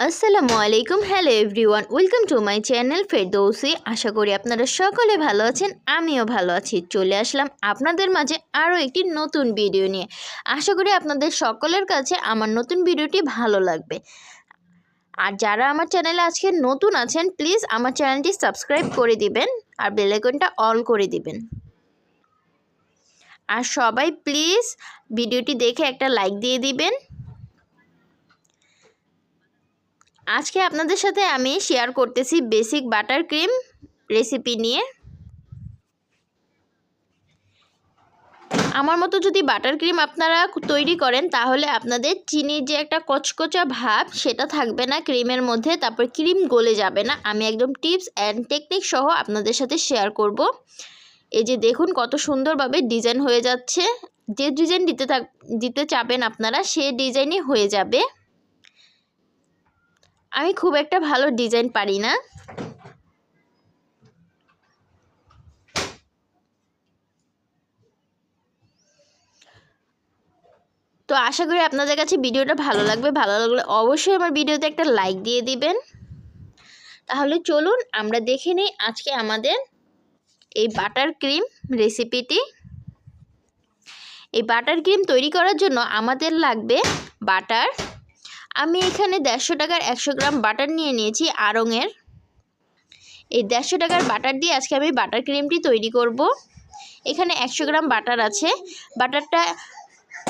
আসসালামু আলাইকুম hello everyone welcome to my channel Ferdousi আশা করি আপনারা সকলে ভালো আছেন, আমিও ভালো আছি। চলে আসলাম আপনাদের মাঝে আরও একটি নতুন ভিডিও নিয়ে। আশা করি আপনাদের সকলের কাছে আমার নতুন ভিডিওটি ভালো লাগবে। আর যারা আমার চ্যানেলে আজকে নতুন আছেন প্লিজ আমার চ্যানেলটি সাবস্ক্রাইব করে দিবেন আর বেলাইকনটা অল করে দিবেন। আর সবাই প্লিজ ভিডিওটি দেখে একটা লাইক দিয়ে দিবেন। আজকে আপনাদের সাথে আমি শেয়ার করতেছি বেসিক বাটার ক্রিম রেসিপি নিয়ে। আমার মতো যদি বাটার ক্রিম আপনারা তৈরি করেন, তাহলে আপনাদের চিনির যে একটা কচকচা ভাব, সেটা থাকবে না ক্রিমের মধ্যে, তারপর ক্রিম গলে যাবে না। আমি একদম টিপস অ্যান্ড টেকনিক সহ আপনাদের সাথে শেয়ার করব। এই যে দেখুন কত সুন্দরভাবে ডিজাইন হয়ে যাচ্ছে। যে ডিজাইন দিতে থাক দিতে চাবেন আপনারা, সে ডিজাইনই হয়ে যাবে। আমি খুব একটা ভালো ডিজাইন পারি না। তো আশা করি আপনাদের কাছে ভিডিওটা ভালো লাগবে। ভালো লাগলে অবশ্যই আমার ভিডিওতে একটা লাইক দিয়ে দিবেন। তাহলে চলুন আমরা দেখে নিই আজকে আমাদের এই বাটার ক্রিম রেসিপিটি এই বাটার ক্রিম তৈরি করার জন্য আমাদের লাগবে বাটার আমি এখানে দেড়শো টাকার একশো গ্রাম বাটার নিয়ে নিয়েছি আড়ংয়ের এই দেড়শো টাকার বাটার দিয়ে আজকে আমি বাটার ক্রিমটি তৈরি করব। এখানে একশো গ্রাম বাটার আছে। বাটারটা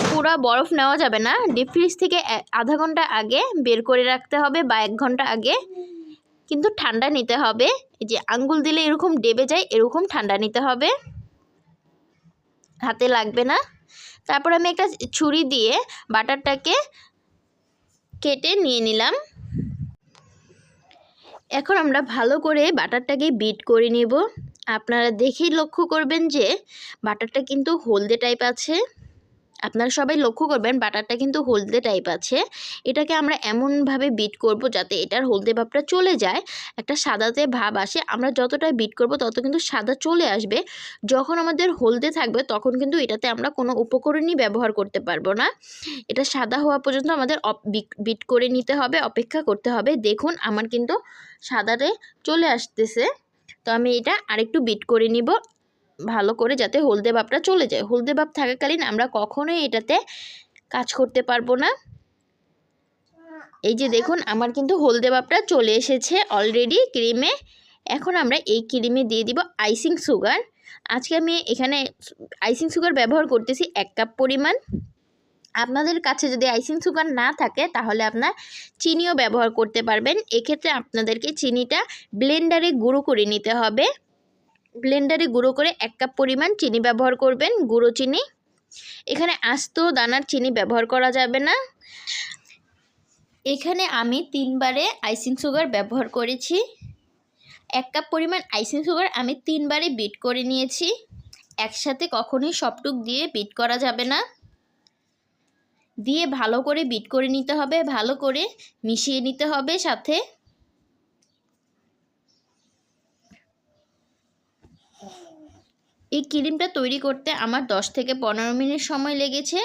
পুরো বরফ নেওয়া যাবে না। ডিপ ফ্রিজ থেকে আধা ঘণ্টা আগে বের করে রাখতে হবে বা এক ঘণ্টা আগে। কিন্তু ঠান্ডা নিতে হবে। এই যে আঙ্গুল দিলে এরকম ডেবে যায়, এরকম ঠান্ডা নিতে হবে। হাতে লাগবে না। তারপর আমি একটা ছুরি দিয়ে বাটারটাকে কেটে নিয়ে নিলাম। এখন আমরা ভালো করে বাটারটাকে বিট করে নেব। আপনারা দেখেই লক্ষ্য করবেন যে বাটারটা কিন্তু হলদে টাইপ আছে। আপনারা সবাই লক্ষ্য করবেন বাটারটা কিন্তু হলদে টাইপ আছে। এটাকে আমরা এমনভাবে বিট করব যাতে এটার হলদে ভাবটা চলে যায়। একটা সাদাতে ভাব আসে, আমরা যতটা বিট করব তত কিন্তু সাদা চলে আসবে। যখন আমাদের হলদে থাকবে তখন কিন্তু এটাতে আমরা কোনো উপকরণই ব্যবহার করতে পারব না। এটা সাদা হওয়া পর্যন্ত আমাদের বিট করে নিতে হবে, অপেক্ষা করতে হবে। দেখুন আমার কিন্তু সাদাতে চলে আসতেছে। তো আমি এটা আরেকটু বিট করে নিব। ভালো করে যাতে হলদে ভাবটা চলে যায়। হলদে ভাব থাকাকালীন আমরা কখনোই এটাতে কাজ করতে পারব না। এই যে দেখুন, আমার কিন্তু হলদে ভাবটা চলে এসেছে অলরেডি ক্রিমে এখন আমরা এই ক্রিমে দিয়ে দিব আইসিং সুগার আজকে আমি এখানে আইসিং সুগার ব্যবহার করতেছি এক কাপ পরিমাণ। আপনাদের কাছে যদি আইসিং সুগার না থাকে, তাহলে আপনার চিনিও ব্যবহার করতে পারবেন। এক্ষেত্রে আপনাদেরকে চিনিটা ব্লেন্ডারে গুঁড়ো করে নিতে হবে। ব্লেন্ডারে গুঁড়ো করে এক কাপ পরিমাণ চিনি ব্যবহার করবেন, গুঁড়ো চিনি। এখানে আস্ত দানার চিনি ব্যবহার করা যাবে না। এখানে আমি তিনবারে আইসিং সুগার ব্যবহার করেছি। এক কাপ পরিমাণ আইসিং সুগার আমি তিনবারে বিট করে নিয়েছি। একসাথে কখনোই সবটুক দিয়ে বিট করা যাবে না। দিয়ে ভালো করে বিট করে নিতে হবে, ভালো করে মিশিয়ে নিতে হবে সাথে। এই ক্রিমটা তৈরি করতে আমার 10 থেকে পনেরো মিনিট সময় লেগেছে।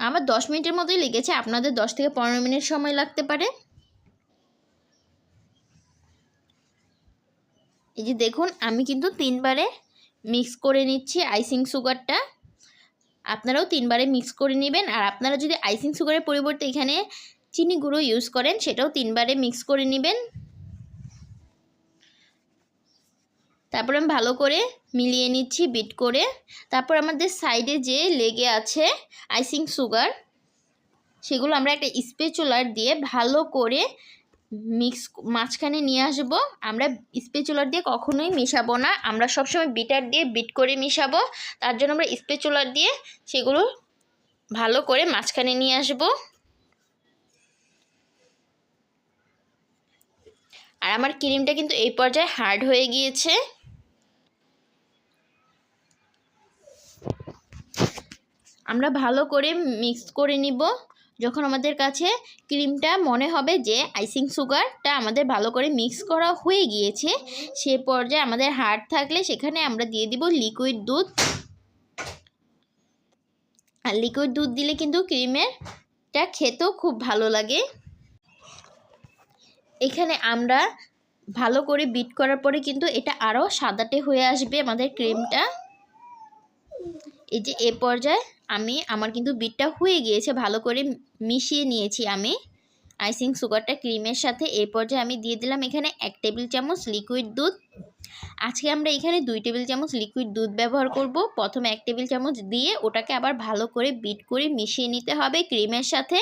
আমার 10 মিনিটের মতোই লেগেছে, আপনাদের 10 থেকে পনেরো মিনিট সময় লাগতে পারে। এই যে দেখুন, আমি কিন্তু তিনবারে মিক্স করে নিচ্ছি আইসিং সুগারটা আপনারাও তিনবারে মিক্স করে নেবেন, আর আপনারা যদি আইসিং সুগারের পরিবর্তে এখানে চিনি গুঁড়ো ইউজ করেন, সেটাও তিনবারে মিক্স করে নেবেন। তারপর আমি ভালো করে মিলিয়ে নিচ্ছি বিট করে। তারপর আমাদের সাইডে যে লেগে আছে আইসিং সুগার সেগুলো আমরা একটা স্পেচুলার দিয়ে ভালো করে মিক্স মাঝখানে নিয়ে আসব। আমরা স্পেচুলার দিয়ে কখনোই মিশাবো না। আমরা সবসময় বিটার দিয়ে বিট করে মিশাবো। তার জন্য আমরা স্পেচুলার দিয়ে সেগুলো ভালো করে মাঝখানে নিয়ে আসব। আর আমার ক্রিমটা কিন্তু এই পর্যায়ে হার্ড হয়ে গিয়েছে। আমরা ভালো করে মিক্স করে নিব। যখন আমাদের কাছে ক্রিমটা মনে হবে যে আইসিং সুগারটা আমাদের ভালো করে মিক্স করা হয়ে গিয়েছে, সে পর্যায়ে আমাদের হার্ড থাকলে সেখানে আমরা দিয়ে দিব লিকুইড দুধ। আর লিকুইড দুধ দিলে কিন্তু ক্রিমেরটা খেতেও খুব ভালো লাগে। এখানে আমরা ভালো করে বিট করার পরে কিন্তু এটা আরও সাদাটে হয়ে আসবে আমাদের ক্রিমটা। এই যে এ পর্যায়ে আমি, আমার কিন্তু বিটটা হয়ে গিয়েছে, ভালো করে মিশিয়ে নিয়েছি আমি। আইসিং সুগারটা ক্রিমের সাথে। এ পর্যায়ে আমি দিয়ে দিলাম এখানে এক টেবিল চামচ লিকুইড দুধ। আজকে আমরা এখানে দুই টেবিল চামচ লিকুইড দুধ ব্যবহার করব। প্রথমে এক টেবিল চামচ দিয়ে ওটাকে আবার ভালো করে বিট করে মিশিয়ে নিতে হবে ক্রিমের সাথে।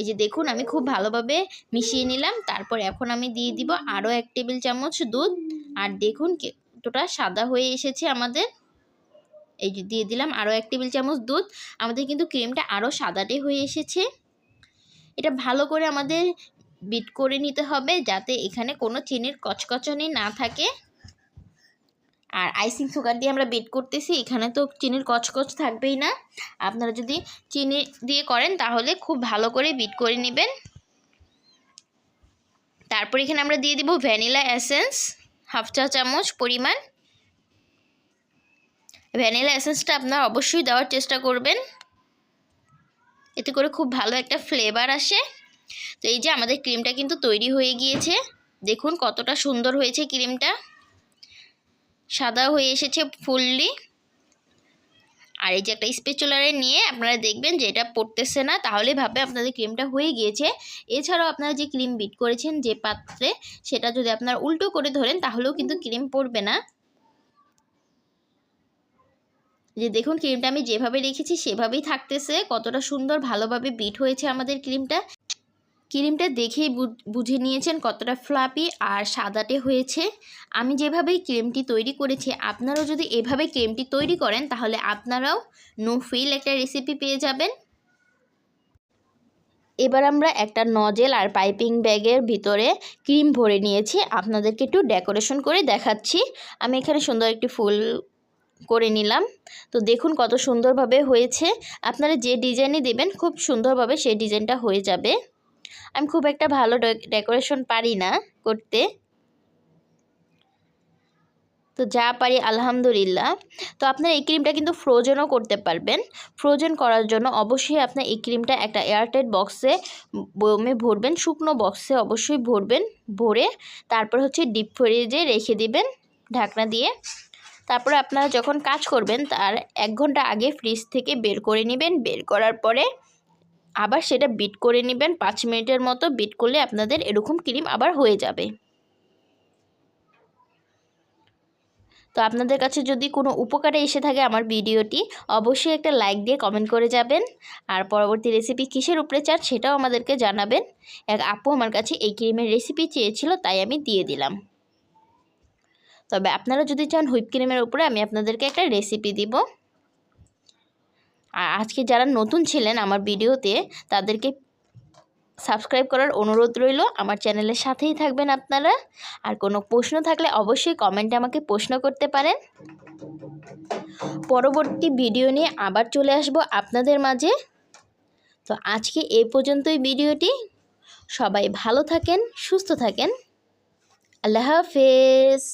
এই যে দেখুন, আমি খুব ভালোভাবে মিশিয়ে নিলাম। তারপর এখন আমি দিয়ে দিব আরও এক টেবিল চামচ দুধ। আর দেখুন কতটা সাদা হয়ে এসেছে আমাদের। এই যে দিয়ে দিলাম আরও এক টেবিল চামচ দুধ। আমাদের কিন্তু ক্রিমটা আরও সাদাটে হয়ে এসেছে। এটা ভালো করে আমাদের বিট করে নিতে হবে যাতে এখানে কোনো চিনির কচকচনি না থাকে। আর আইসিং সুগার দিয়ে আমরা বিট করতেছি, এখানে তো চিনির কচকচ থাকবেই না। আপনারা যদি চিনি দিয়ে করেন তাহলে খুব ভালো করে বিট করে নেবেন। তারপর এখানে আমরা দিয়ে দিব ভ্যানিলা এসেন্স, হাফ চা চামচ পরিমাণ। ভ্যানিলা এসেন্সটা আপনারা অবশ্যই দেওয়ার চেষ্টা করবেন। এতে করে খুব ভালো একটা ফ্লেভার আসে। তো এই যে আমাদের ক্রিমটা কিন্তু তৈরি হয়ে গিয়েছে। দেখুন কতটা সুন্দর হয়েছে ক্রিমটা সাদা হয়ে এসেছে ফুললি আর এই যে একটা স্পেচুলারে নিয়ে আপনারা দেখবেন যে এটা পড়তেছে না, তাহলে ভাবে আপনাদের ক্রিমটা হয়ে গিয়েছে। এছাড়াও আপনারা যে ক্রিম বিট করেছেন যে পাত্রে, সেটা যদি আপনারা উল্টো করে ধরেন, তাহলেও কিন্তু ক্রিম পড়বে না। যে দেখুন ক্রিমটা আমি যেভাবে রেখেছি সেভাবেই থাকতেছে। কতটা সুন্দর, ভালোভাবে বিট হয়েছে আমাদের ক্রিমটা ক্রিমটা দেখেই বুঝে নিয়েছেন কতটা ফ্লাপি আর সাদাটে হয়েছে। আমি যেভাবেই ক্রিমটি তৈরি করেছি, আপনারাও যদি এভাবে ক্রিমটি তৈরি করেন, তাহলে আপনারাও নো ফিল একটা রেসিপি পেয়ে যাবেন। এবার আমরা একটা নজেল আর পাইপিং ব্যাগের ভিতরে ক্রিম ভরে নিয়েছি। আপনাদেরকে একটু ডেকোরেশন করে দেখাচ্ছি। আমি এখানে সুন্দর একটি ফুল করে নিলাম। তো দেখুন কত সুন্দরভাবে হয়েছে। আপনারা যে ডিজাইনে দেবেন, খুব সুন্দরভাবে সেই ডিজাইনটা হয়ে যাবে। আমি খুব একটা ভালো ডেকোরেশন পারি না করতে। তো যা পারি আলহামদুলিল্লাহ। তো আপনার এই ক্রিমটা কিন্তু ফ্রোজেনও করতে পারবেন। ফ্রোজেন করার জন্য অবশ্যই আপনার এই ক্রিমটা একটা এয়ারটাইট বক্সে বমে ভরবেন, শুকনো বক্সে অবশ্যই ভরবেন, ভরে তারপর হচ্ছে ডিপ ফ্রিজে রেখে দিবেন ঢাকনা দিয়ে। তারপরে আপনারা যখন কাজ করবেন, তার এক ঘণ্টা আগে ফ্রিজ থেকে বের করে নেবেন। বের করার পরে আবার সেটা বিট করে নেবেন। পাঁচ মিনিটের মতো বিট করলে আপনাদের এরকম ক্রিম আবার হয়ে যাবে। তো আপনাদের কাছে যদি কোনো উপকারে এসে থাকে আমার ভিডিওটি, অবশ্যই একটা লাইক দিয়ে কমেন্ট করে যাবেন। আর পরবর্তী রেসিপি কিসের উপরে চান সেটাও আমাদেরকে জানাবেন। এক আপু আমার কাছে এই ক্রিমের রেসিপি চেয়েছিল, তাই আমি দিয়ে দিলাম। তবে আপনারা যদি চান হুইপ ক্রিমের উপরে, আমি আপনাদেরকে একটা রেসিপি দিব। আর আজকে যারা নতুন ছিলেন আমার ভিডিওতে, তাদেরকে সাবস্ক্রাইব করার অনুরোধ রইল। আমার চ্যানেলের সাথেই থাকবেন আপনারা। আর কোনো প্রশ্ন থাকলে অবশ্যই কমেন্টে আমাকে প্রশ্ন করতে পারেন। পরবর্তী ভিডিও নিয়ে আবার চলে আসব আপনাদের মাঝে। তো আজকে এই পর্যন্তই ভিডিওটি। সবাই ভালো থাকেন, সুস্থ থাকেন। আল্লাহ হাফেজ।